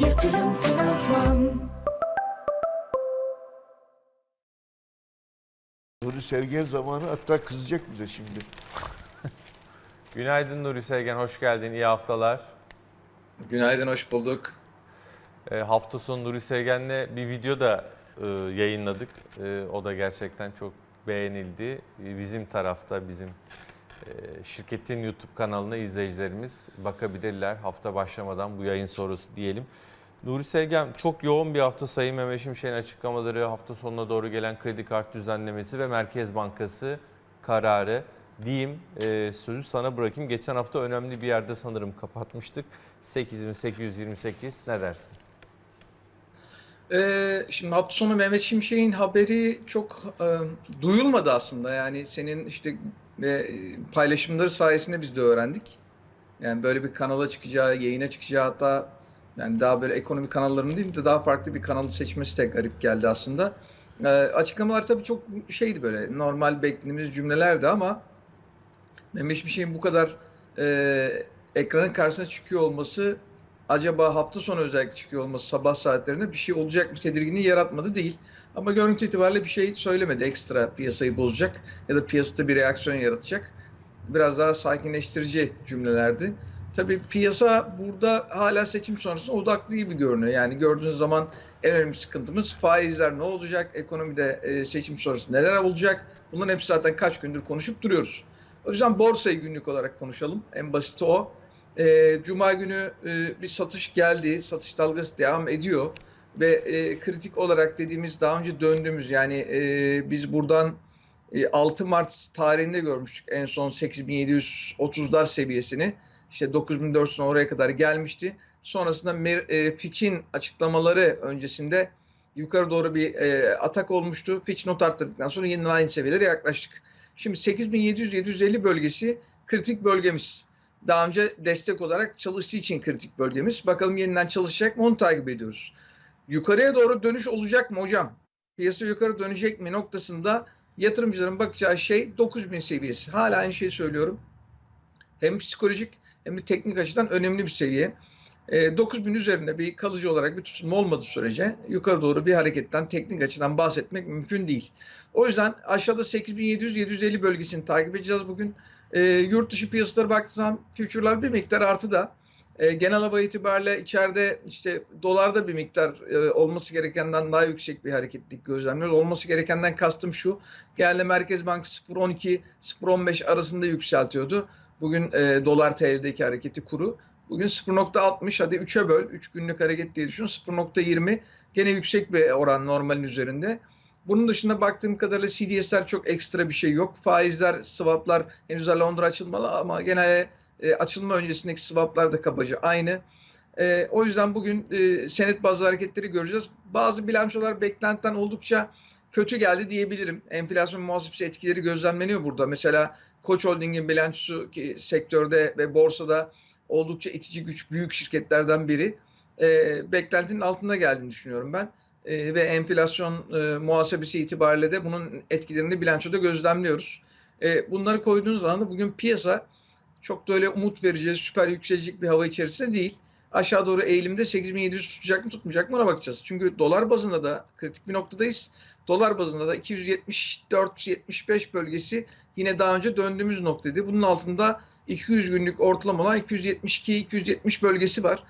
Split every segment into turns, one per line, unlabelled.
Yatırım Finansman
Nuri Sevgen zamanı hatta kızacak bize şimdi.
Günaydın Nuri Sevgen, hoş geldin. İyi haftalar.
Günaydın, hoş bulduk.
E, hafta sonu Nuri Sevgen'le bir video da e, yayınladık. E, o da gerçekten çok beğenildi. E, bizim tarafta, bizim şirketin YouTube kanalına izleyicilerimiz bakabilirler. Hafta başlamadan bu yayın sonrası diyelim. Nuri Sevgen çok yoğun bir hafta Sayın Mehmet Şimşek'in açıklamaları, hafta sonuna doğru gelen kredi kart düzenlemesi ve Merkez Bankası kararı diyeyim. E, sözü sana bırakayım. Geçen hafta önemli bir yerde sanırım kapatmıştık. 8828 ne dersin?
Ee, şimdi hafta sonu Mehmet Şimşek'in haberi çok e, duyulmadı aslında. Yani senin işte e, paylaşımları sayesinde biz de öğrendik. Yani böyle bir kanala çıkacağı, yayına çıkacağı hatta yani daha böyle ekonomi kanallarının değil de daha farklı bir kanalı seçmesi de garip geldi aslında. Ee, açıklamalar tabii çok şeydi böyle normal beklediğimiz cümlelerdi ama Mehmet Şimşek'in bu kadar e, ekranın karşısına çıkıyor olması acaba hafta sonu özellikle çıkıyor olması sabah saatlerinde bir şey olacak mı tedirginliği yaratmadı değil. Ama görüntü itibariyle bir şey söylemedi ekstra piyasayı bozacak ya da piyasada bir reaksiyon yaratacak. Biraz daha sakinleştirici cümlelerdi. Tabii piyasa burada hala seçim sonrasında odaklı gibi görünüyor. Yani gördüğünüz zaman en önemli sıkıntımız faizler ne olacak, ekonomide e, seçim sonrası neler olacak. Bunların hepsi zaten kaç gündür konuşup duruyoruz. O yüzden borsayı günlük olarak konuşalım. En basiti o. E, Cuma günü e, bir satış geldi. Satış dalgası devam ediyor. Ve e, kritik olarak dediğimiz daha önce döndüğümüz yani e, biz buradan e, 6 Mart tarihinde görmüştük en son 8730'lar seviyesini. İşte 9400'ün oraya kadar gelmişti. Sonrasında Mer- e, Fitch'in açıklamaları öncesinde yukarı doğru bir e, atak olmuştu. Fitch not arttırdıktan sonra yeniden aynı seviyelere yaklaştık. Şimdi 8700-750 bölgesi kritik bölgemiz. Daha önce destek olarak çalıştığı için kritik bölgemiz. Bakalım yeniden çalışacak mı onu takip ediyoruz. Yukarıya doğru dönüş olacak mı hocam? Piyasa yukarı dönecek mi noktasında yatırımcıların bakacağı şey 9000 seviyesi. Hala aynı şeyi söylüyorum. Hem psikolojik hem de teknik açıdan önemli bir seviye. E, 9000 üzerinde bir kalıcı olarak bir tutunma olmadığı sürece yukarı doğru bir hareketten teknik açıdan bahsetmek mümkün değil. O yüzden aşağıda 8700-750 bölgesini takip edeceğiz bugün. E, yurt dışı piyasalara baktığım future'lar bir miktar artıda. E, genel hava itibariyle içeride işte dolarda bir miktar e, olması gerekenden daha yüksek bir hareketlik gözlemliyoruz. Olması gerekenden kastım şu. Genelde Merkez Bankası 0.12-0.15 arasında yükseltiyordu. Bugün e, dolar TL'deki hareketi kuru. Bugün 0.60 hadi 3'e böl. 3 günlük hareket diye düşün. 0.20 gene yüksek bir oran normalin üzerinde. Bunun dışında baktığım kadarıyla CDS'ler çok ekstra bir şey yok. Faizler, swaplar henüz daha Londra açılmalı ama genelde e, açılma öncesindeki swaplar da kabaca aynı. E, o yüzden bugün e, senet bazı hareketleri göreceğiz. Bazı bilançolar beklentiden oldukça kötü geldi diyebilirim. Enflasyon muhasebesi etkileri gözlemleniyor burada. Mesela Koç Holding'in bilançosu ki sektörde ve borsada oldukça itici güç büyük şirketlerden biri. E, beklentinin altında geldiğini düşünüyorum ben. E, ve enflasyon e, muhasebesi itibariyle de bunun etkilerini bilançoda gözlemliyoruz. E, bunları koyduğunuz zaman da bugün piyasa çok da öyle umut verici, süper yükselecek bir hava içerisinde değil. Aşağı doğru eğilimde 8700 tutacak mı tutmayacak mı ona bakacağız. Çünkü dolar bazında da kritik bir noktadayız. Dolar bazında da 274-75 bölgesi yine daha önce döndüğümüz noktaydı. Bunun altında 200 günlük ortalama olan 272-270 bölgesi var.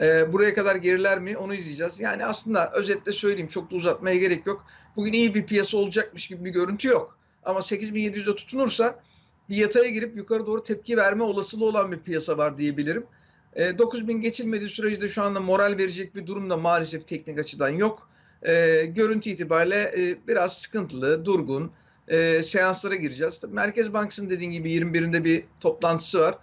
Ee, buraya kadar geriler mi onu izleyeceğiz. Yani aslında özetle söyleyeyim çok da uzatmaya gerek yok. Bugün iyi bir piyasa olacakmış gibi bir görüntü yok. Ama 8700'de tutunursa bir yataya girip yukarı doğru tepki verme olasılığı olan bir piyasa var diyebilirim. E, 9000 geçilmediği sürece de şu anda moral verecek bir durum da maalesef teknik açıdan yok. E, görüntü itibariyle e, biraz sıkıntılı, durgun e, seanslara gireceğiz. Tabii Merkez Bankası'nın dediğim gibi 21'inde bir toplantısı var.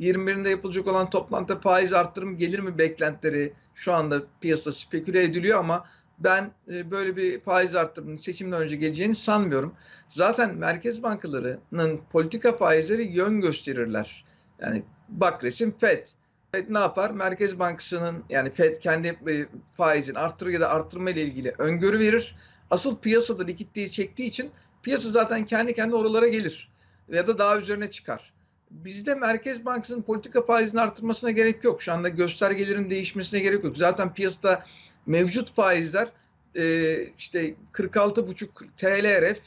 21'inde yapılacak olan toplantıda faiz arttırım gelir mi beklentileri şu anda piyasada speküle ediliyor ama ben e, böyle bir faiz arttırımının seçimden önce geleceğini sanmıyorum. Zaten merkez bankalarının politika faizleri yön gösterirler. Yani bak resim FED. FED ne yapar? Merkez Bankası'nın yani FED kendi e, faizin arttırı ya da arttırma ile ilgili öngörü verir. Asıl piyasada likiditeyi çektiği için piyasa zaten kendi kendi oralara gelir ya da daha üzerine çıkar. bizde Merkez Bankası'nın politika faizini artırmasına gerek yok. Şu anda göstergelerin değişmesine gerek yok. Zaten piyasada mevcut faizler e, işte 46,5 TLRF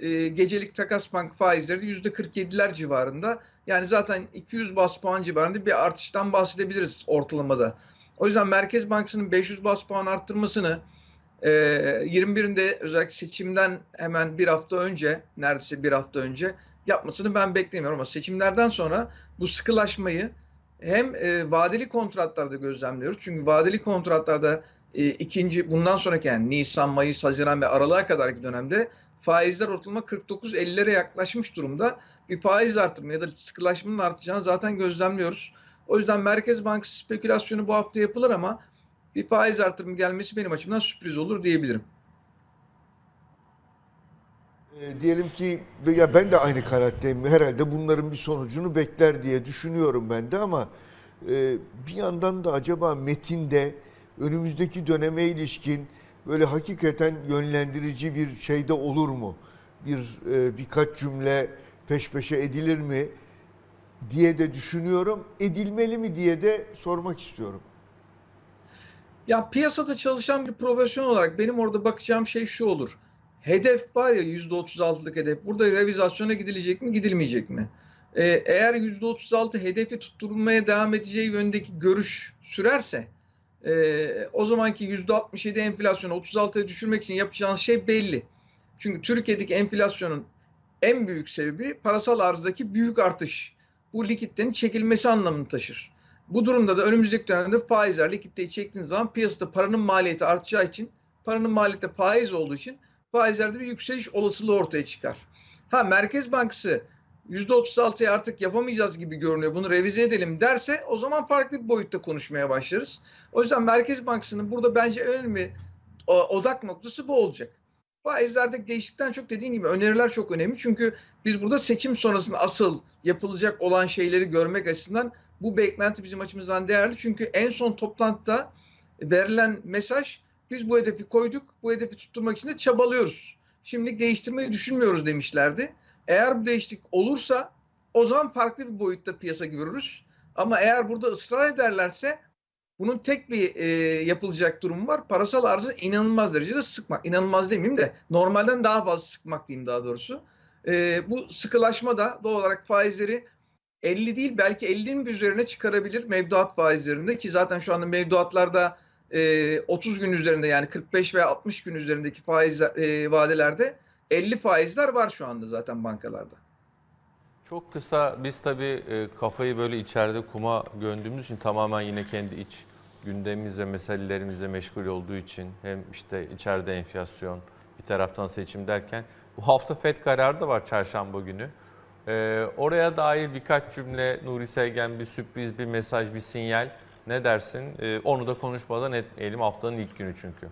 e, gecelik takas bank faizleri de %47'ler civarında. Yani zaten 200 bas puan civarında bir artıştan bahsedebiliriz ortalamada. O yüzden Merkez Bankası'nın 500 bas puan arttırmasını e, 21'inde özellikle seçimden hemen bir hafta önce, neredeyse bir hafta önce yapmasını ben beklemiyorum. Ama seçimlerden sonra bu sıkılaşmayı hem e, vadeli kontratlarda gözlemliyoruz. Çünkü vadeli kontratlarda e, ikinci bundan sonraki yani Nisan, Mayıs, Haziran ve Aralık'a kadarki dönemde faizler ortalama 49-50'lere yaklaşmış durumda. Bir faiz artırma ya da sıkılaşmanın artacağını zaten gözlemliyoruz. O yüzden Merkez Bankası spekülasyonu bu hafta yapılır ama bir faiz artırımı gelmesi benim açımdan sürpriz olur diyebilirim.
E, diyelim ki ya ben de aynı kanaatteyim. Herhalde bunların bir sonucunu bekler diye düşünüyorum ben de ama e, bir yandan da acaba metinde önümüzdeki döneme ilişkin böyle hakikaten yönlendirici bir şey de olur mu? Bir e, birkaç cümle peş peşe edilir mi diye de düşünüyorum. Edilmeli mi diye de sormak istiyorum.
Ya piyasada çalışan bir profesyonel olarak benim orada bakacağım şey şu olur. Hedef var ya %36'lık hedef. Burada revizasyona gidilecek mi, gidilmeyecek mi? Ee, eğer %36 hedefi tutturulmaya devam edeceği yönündeki görüş sürerse e, o zamanki %67 enflasyonu 36'ya düşürmek için yapacağınız şey belli. Çünkü Türkiye'deki enflasyonun en büyük sebebi parasal arzdaki büyük artış. Bu likiditenin çekilmesi anlamını taşır. Bu durumda da önümüzdeki dönemde faizler likiditeyi çektiğiniz zaman piyasada paranın maliyeti artacağı için paranın maliyeti faiz olduğu için faizlerde bir yükseliş olasılığı ortaya çıkar. Ha Merkez Bankası %36'yı artık yapamayacağız gibi görünüyor. Bunu revize edelim derse o zaman farklı bir boyutta konuşmaya başlarız. O yüzden Merkez Bankası'nın burada bence önemli o- odak noktası bu olacak. Faizlerde değişiklikten çok dediğim gibi öneriler çok önemli. Çünkü biz burada seçim sonrasında asıl yapılacak olan şeyleri görmek açısından bu beklenti bizim açımızdan değerli. Çünkü en son toplantıda verilen mesaj biz bu hedefi koyduk. Bu hedefi tutturmak için de çabalıyoruz. Şimdilik değiştirmeyi düşünmüyoruz demişlerdi. Eğer bu değişiklik olursa o zaman farklı bir boyutta piyasa görürüz. Ama eğer burada ısrar ederlerse bunun tek bir e, yapılacak durum var. Parasal arzı inanılmaz derecede sıkmak. İnanılmaz demeyeyim de normalden daha fazla sıkmak diyeyim daha doğrusu. E, bu sıkılaşma da doğal olarak faizleri 50 değil belki 50'nin bir üzerine çıkarabilir mevduat faizlerinde ki zaten şu anda mevduatlarda e, 30 gün üzerinde yani 45 veya 60 gün üzerindeki faiz e, vadelerde 50 faizler var şu anda zaten bankalarda.
Çok kısa biz tabii e, kafayı böyle içeride kuma gömdüğümüz için tamamen yine kendi iç gündemimizle, meselelerimizle meşgul olduğu için hem işte içeride enflasyon, bir taraftan seçim derken bu hafta FED kararı da var çarşamba günü. E, oraya dair birkaç cümle Nuri Sevgen bir sürpriz, bir mesaj, bir sinyal ne dersin? E, onu da konuşmadan etmeyelim haftanın ilk günü çünkü.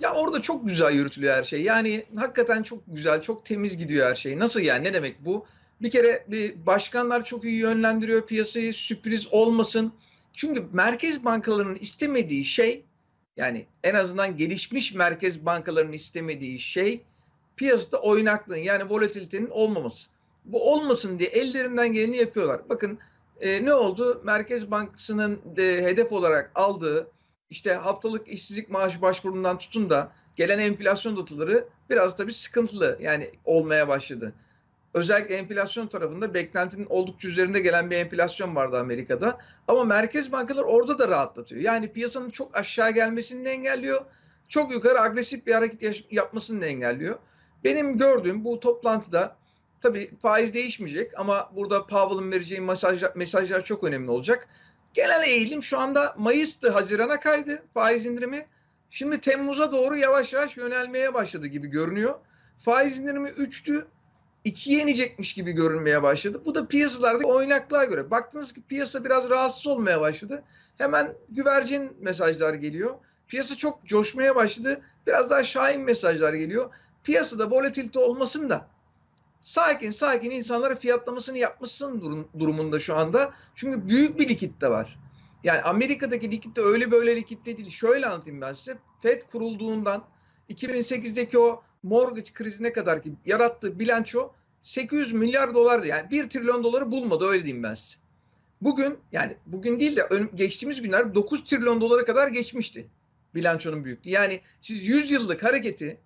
Ya orada çok güzel yürütülüyor her şey. Yani hakikaten çok güzel, çok temiz gidiyor her şey. Nasıl yani? Ne demek bu? Bir kere bir başkanlar çok iyi yönlendiriyor piyasayı, sürpriz olmasın. Çünkü merkez bankalarının istemediği şey, yani en azından gelişmiş merkez bankalarının istemediği şey piyasada oynaklığın yani volatilitenin olmaması. Bu olmasın diye ellerinden geleni yapıyorlar. Bakın e, ne oldu? Merkez Bankası'nın de hedef olarak aldığı işte haftalık işsizlik maaşı başvurundan tutun da gelen enflasyon dataları biraz tabii sıkıntılı yani olmaya başladı. Özellikle enflasyon tarafında beklentinin oldukça üzerinde gelen bir enflasyon vardı Amerika'da. Ama merkez bankalar orada da rahatlatıyor. Yani piyasanın çok aşağı gelmesini engelliyor. Çok yukarı agresif bir hareket yapmasını engelliyor. Benim gördüğüm bu toplantıda tabii faiz değişmeyecek ama burada Powell'ın vereceği mesajlar, mesajlar çok önemli olacak. Genel eğilim şu anda Mayıs'tı Haziran'a kaydı faiz indirimi. Şimdi Temmuz'a doğru yavaş yavaş yönelmeye başladı gibi görünüyor. Faiz indirimi 3'tü. 2'ye inecekmiş gibi görünmeye başladı. Bu da piyasalardaki oynaklığa göre. Baktınız ki piyasa biraz rahatsız olmaya başladı. Hemen güvercin mesajlar geliyor. Piyasa çok coşmaya başladı. Biraz daha şahin mesajlar geliyor. Piyasada volatilite olmasın da sakin sakin insanlara fiyatlamasını yapmışsın durum, durumunda şu anda. Çünkü büyük bir likitte var. Yani Amerika'daki likitte öyle böyle likitte değil. Şöyle anlatayım ben size. FED kurulduğundan 2008'deki o mortgage krizine kadar ki yarattığı bilanço 800 milyar dolardı. Yani 1 trilyon doları bulmadı öyle diyeyim ben size. Bugün yani bugün değil de geçtiğimiz günler 9 trilyon dolara kadar geçmişti bilançonun büyüklüğü. Yani siz 100 yıllık hareketi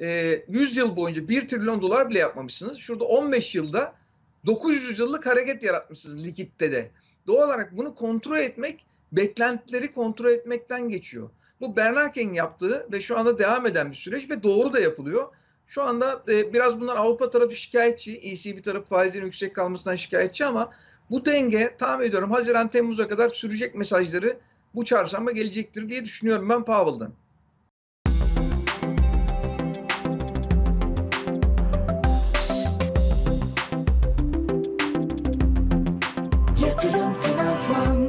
e, 100 yıl boyunca 1 trilyon dolar bile yapmamışsınız. Şurada 15 yılda 900 yıllık hareket yaratmışsınız likitte de. Doğal olarak bunu kontrol etmek beklentileri kontrol etmekten geçiyor. Bu Bernanke'nin yaptığı ve şu anda devam eden bir süreç ve doğru da yapılıyor. Şu anda e, biraz bunlar Avrupa tarafı şikayetçi, ECB tarafı faizlerin yüksek kalmasından şikayetçi ama bu denge tahmin ediyorum Haziran Temmuz'a kadar sürecek mesajları bu çarşamba gelecektir diye düşünüyorum ben Powell'dan.
this one.